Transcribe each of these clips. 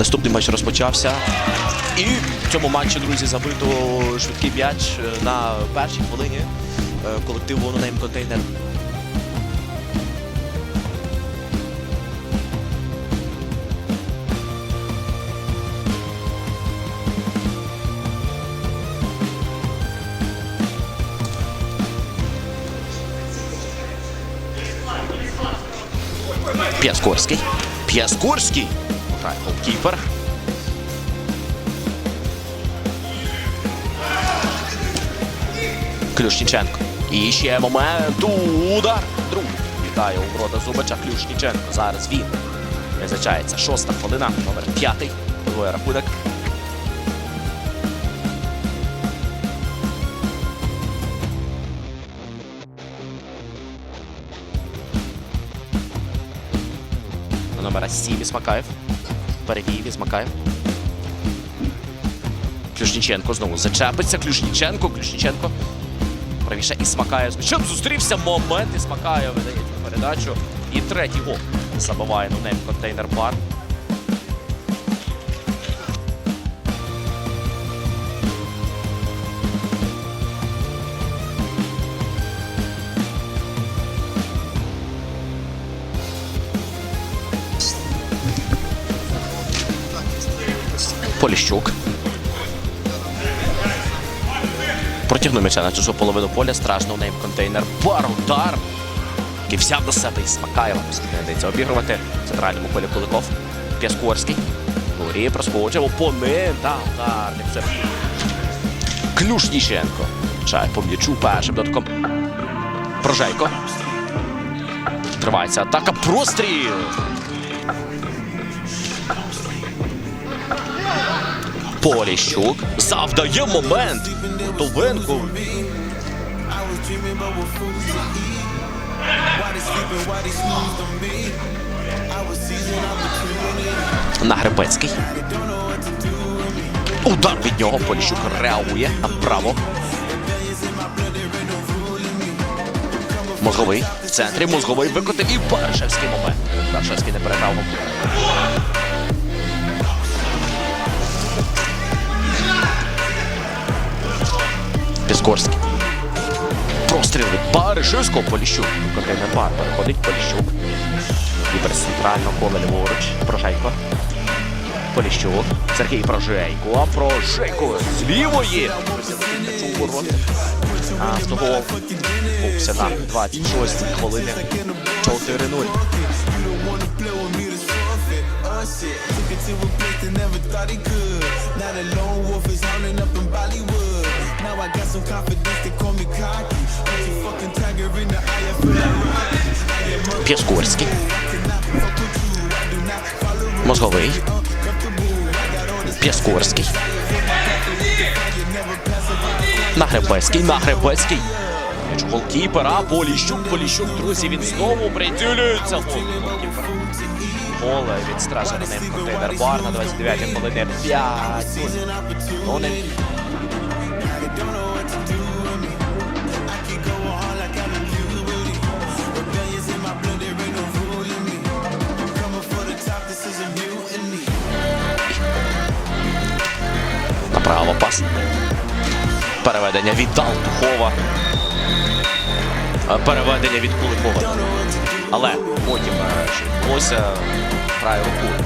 Наступний матч розпочався. І в цьому матчі, друзі, забито швидкий м'яч е, на першій хвилині е, колективу Нонейм Контейнер. П'яскорський. П'яскорський. Грає голкіпер. Клюшніченко. І ще момент. Удар. Друг. Вітає у ворота Зубача. Клюшніченко. Зараз він визначається. Шоста хвилина. Номер п'ятий. Двоє рахунок. Номера 7 Ісмакаєв. Перевів Ісмакаєв. Клюшніченко знову зачепиться. Клюшніченко, Клюшніченко. Правіше смакає. м'ячем зустрівся момент. Ісмакаєв видає цю передачу. І третій гол забиває Нунем контейнер бар. Поліщук. Протягнув м'яча на чужу половину поля. Страшно в нейм контейнер. Бар удар. І взяв до себе Ісмакаєва. Не дається обігрувати. В центральному полі Куликов. П'яскорський. Лурі проскочив. Опонент. Та удар. Не все. Клюшніченко. Чай по м'ячу першим дотком. Прожейко. Тривається атака. Простріл. Поліщук завдає момент. Довенко. Нагребецький. Удар від нього. Поліщук реагує направо. Мозговий в центрі. Мозговий викотив і Баршевський момент. Баршевський не переграв. Піскорський. Простріл від Баришевського Поліщук. Контейнер бар переходить Поліщук. З центрального кола ліворуч. Прожейко. Поліщук. Сергій Прожейко. Прожейко з лівої. Автогол. Бувся на 26 хвилини. 4-0. Took it to a they never thought he could. Now the lone wolf is howling up in Bollywood. Got some confidence, they call me cocky. Put your fucking tiger in the eye, I feel like Rocky. Піскорський. Мозговий. Піскорський. Нагребецький, Нагребецький. Голкіпера, Поліщук, Поліщук, друзі, він знову прицілюється. Гол голкіпера. Поле від стража ним контейнер бар на 29-й хвилині 5 Ну, Направо пас. Переведення від Далтухова. Е, Переведення від Куликова. Але потім е, ще відбулося грає руку.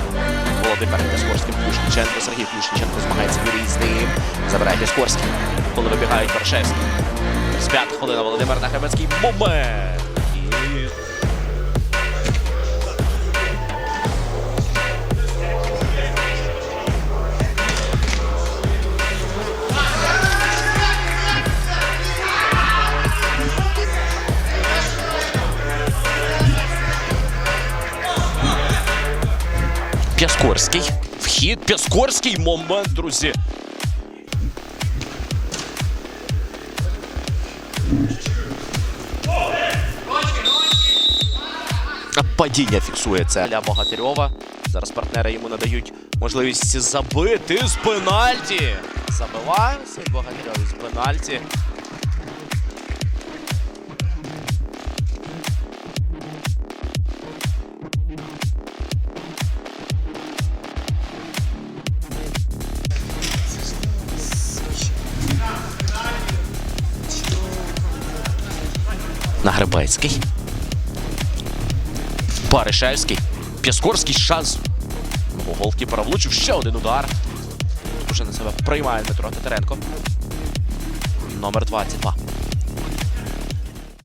Володимир Пяскорським Плюшніченко. Сергій Плюшніченко змагається Юрій з ним. Забирає Пяскорський. Коли вибігають Баршевський. З п'ята хвилина Володимир Нахребецький. Момент! І Пяскорський. Вхід Пяскорський момент, друзі. Падіння фіксується для Богатирьова. Зараз партнери йому надають можливість забити з пенальті. Забиває Сергій Богатирьов з пенальті. На Гребецький. Баришевський. П'яскорський шанс. Голкіпера влучив ще один удар. Тут уже на себе приймає Дмитро Тетеренко. Номер 22.